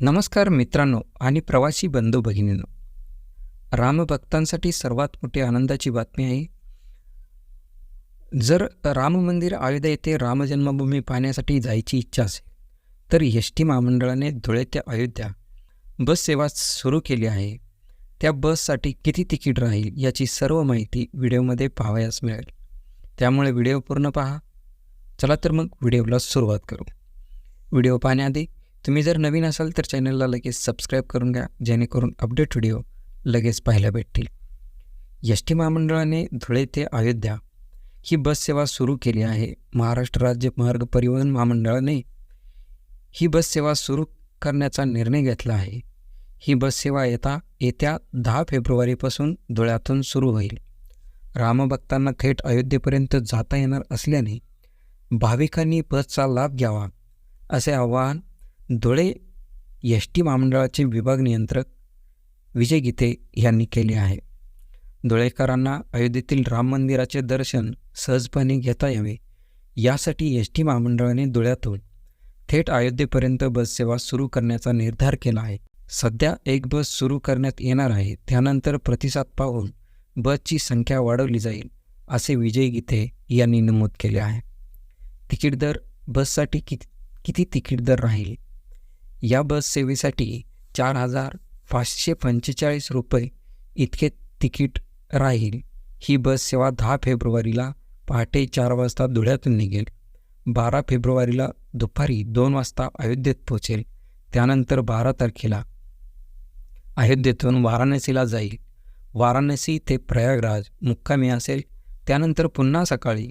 नमस्कार मित्रांनो आणि प्रवासी बंधू भगिनींनो. रामभक्तांसाठी सर्वात मोठी आनंदाची बातमी आहे. जर राम मंदिर अयोध्या येथे रामजन्मभूमी पाहण्यासाठी जायची इच्छा असेल तर एस टी महामंडळाने धुळे ते अयोध्या बस सेवा सुरू केली आहे. त्या बससाठी किती तिकीट राहील याची सर्व माहिती व्हिडिओमध्ये पाहावयास मिळेल. त्यामुळे व्हिडिओ पूर्ण पहा. चला तर मग व्हिडिओला सुरुवात करू. व्हिडिओ पाहण्याआधी तुम्ही जर नवीन असाल तर चॅनलला लगेच सबस्क्राईब करून घ्या जेणेकरून अपडेट व्हिडिओ लगेच पाहायला भेटतील. एस टी महामंडळाने धुळे ते अयोध्या ही बससेवा सुरू केली आहे. महाराष्ट्र राज्य मार्ग परिवहन महामंडळाने ही बससेवा सुरू करण्याचा निर्णय घेतला आहे. ही बस सेवा येता येत्या दहा फेब्रुवारीपासून धुळ्यातून सुरू होईल. रामभक्तांना थेट अयोध्येपर्यंत जाता येणार असल्याने भाविकांनी बसचा लाभ घ्यावा असे आवाहन धुळे एस टी महामंडळाचे विभाग नियंत्रक विजय गीते यांनी केले आहे. धुळेकरांना अयोध्येतील राम मंदिराचे दर्शन सहजपणे घेता यावे यासाठी एस टी महामंडळाने धुळ्यातून थेट अयोध्येपर्यंत बससेवा सुरू करण्याचा निर्धार केला आहे. सध्या एक बस सुरू करण्यात येणार आहे त्यानंतर प्रतिसाद पाहून बसची संख्या वाढवली जाईल असे विजय गीते यांनी नमूद केले आहे. तिकीट दर बससाठी कि किती तिकीट दर राहील? या बस सेवेसाठी चार हजार पाचशे पंचेचाळीस रुपये इतके तिकीट राहील. ही बस सेवा दहा फेब्रुवारीला पहाटे चार वाजता धुळ्यातून निघेल. बारा फेब्रुवारीला दुपारी दोन वाजता अयोध्येत पोहोचेल. त्यानंतर बारा तारखेला अयोध्येतून वाराणसीला जाईल. वाराणसी ते प्रयागराज मुक्कामी असेल. त्यानंतर पुन्हा सकाळी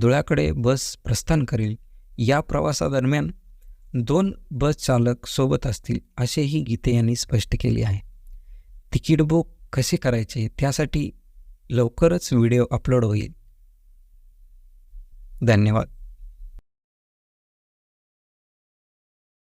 धुळ्याकडे बस प्रस्थान करेल. या प्रवासादरम्यान दोन बस चालक सोबत असतील असेही गीते यांनी स्पष्ट केले आहे. तिकीट बुक कसे करायचे? त्यासाठी लवकरच व्हिडिओ अपलोड होईल. धन्यवाद.